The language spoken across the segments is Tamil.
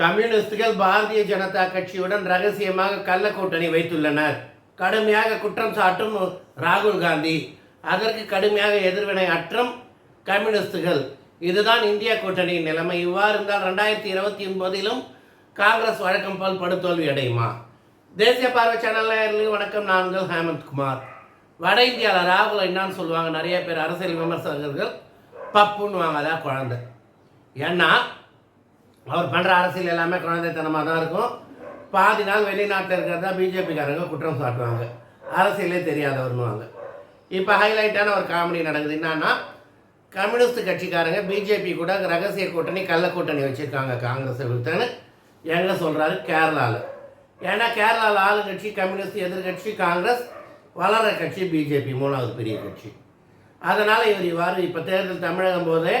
கம்யூனிஸ்டுகள் பாரதிய ஜனதா கட்சியுடன் ரகசியமாக கள்ள கூட்டணி வைத்துள்ளனர். கடுமையாக குற்றம் சாட்டும் ராகுல் காந்தி. அதற்கு கடுமையாக எதிர்வினை அற்றும் கம்யூனிஸ்டுகள். இதுதான் இந்திய கூட்டணியின் நிலைமை. இவ்வாறு இருந்தால் ரெண்டாயிரத்தி இருபத்தி ஒன்பதிலும் காங்கிரஸ் வழக்கம் போல் படுதோல்வி அடையுமா? தேசிய பார்வை சேனலில் வணக்கம். நாங்கள் ஹேமந்த் குமார். வட இந்தியாவில் ராகுல் என்னான்னு சொல்லுவாங்க. நிறைய பேர் அரசியல் விமர்சகர்கள் பப்புன்னுவாங்க அதான் குழந்தை. ஏன்னா அவர் பண்ணுற அரசியல் எல்லாமே குழந்தைத்தனமாக தான் இருக்கும். பாதி நாள் வெளிநாட்டில் இருக்கிறதா பிஜேபிக்காரங்க குற்றம் சாட்டுவாங்க. அரசியலே தெரியாதவர்னுவாங்க இப்போ ஹைலைட்டான ஒரு காமெடி நடக்குது. என்னன்னா கம்யூனிஸ்ட் கட்சிக்காரங்க பிஜேபி கூட ரகசிய கூட்டணி கள்ள கூட்டணி வச்சுருக்காங்க. காங்கிரஸை விடுத்தேன்னு எங்கே சொல்கிறாரு கேரளாவில் ஏன்னா கேரளாவில் ஆளுங்கட்சி கம்யூனிஸ்ட் எதிர்கட்சி காங்கிரஸ் வளர கட்சி பிஜேபி மூணாவது பெரிய கட்சி. அதனால் இவர் இவ்வாறு இப்போ தேர்தல் தமிழகம் போதே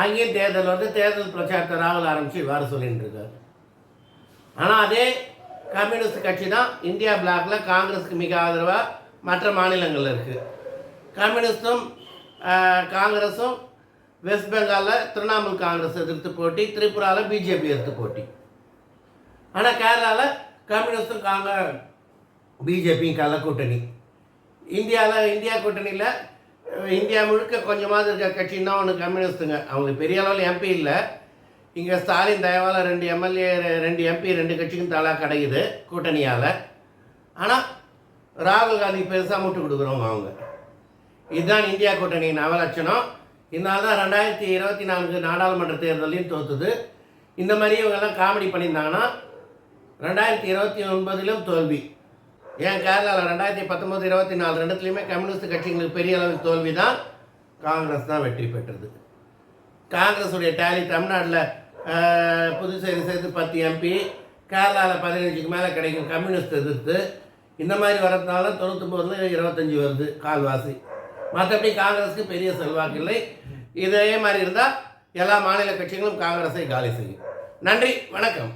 அங்கேயும் தேர்தல் வந்து தேர்தல் பிரச்சாரத்தை ராகுல் ஆரம்பித்து இவ்வாறு சொல்லிட்டு இருக்காரு ஆனால் அதே கம்யூனிஸ்ட் கட்சி தான் இந்தியா பிளாக்ல காங்கிரஸுக்கு மிக ஆதரவாக மற்ற மாநிலங்களில் இருக்குது கம்யூனிஸ்டும் காங்கிரஸும் வெஸ்ட் பெங்காலில் திரிணாமுல் காங்கிரஸ் எதிர்த்து போட்டி திரிபுராவில் பிஜேபி எதிர்த்து போட்டி. ஆனால் கேரளாவில் கம்யூனிஸ்டும் காங்க பிஜேபியும் கள்ள கூட்டணி. இந்தியாவில் இந்தியா கூட்டணியில் இந்தியா முழுக்க கொஞ்சமாவது இருக்க கட்சின்னா ஒன்று கம்யூனிஸ்ட்டுங்க. அவங்களுக்கு பெரிய அளவில் எம்பி இல்லை. இங்கே ஸ்டாலின் தயவால் ரெண்டு எம்எல்ஏ ரெண்டு எம்பி ரெண்டு கட்சிக்கும் தலா கிடைக்குது கூட்டணியால். ஆனால் ராகுல் காந்தி பெருசாக முட்டு கொடுக்குறவங்க அவங்க. இதுதான் இந்தியா கூட்டணியின் அவலட்சணம். இதனால தான் ரெண்டாயிரத்தி இருபத்தி நான்கு நாடாளுமன்ற தேர்தலையும் தோத்துது. இந்த மாதிரி இவங்கெல்லாம் காமெடி பண்ணியிருந்தாங்கன்னா ரெண்டாயிரத்தி இருபத்தி ஒன்பதிலும் தோல்வி. ஏன் கேரளாவில் ரெண்டாயிரத்தி பத்தொம்போது இருபத்தி நாலு ரெண்டுத்துலேயுமே கம்யூனிஸ்ட் கட்சிங்களுக்கு பெரிய அளவில் தோல்வி தான் காங்கிரஸ் தான் வெற்றி பெற்றது. காங்கிரஸுடைய டேலி தமிழ்நாட்டில் புதுச்சேரி சேர்த்து பத்து எம்பி கேரளாவில் பதினஞ்சுக்கு மேலே கிடைக்கும் கம்யூனிஸ்ட் எதிர்த்து இந்த மாதிரி வரதுனால தொண்ணூத்தொம்பதுல இருபத்தஞ்சி வருது கால்வாசி. மற்றபடி காங்கிரஸுக்கு பெரிய செல்வாக்கு இல்லை இதே மாதிரி இருந்தால் எல்லா மாநில கட்சிகளும் காங்கிரஸை காலி செய்யும். நன்றி வணக்கம்.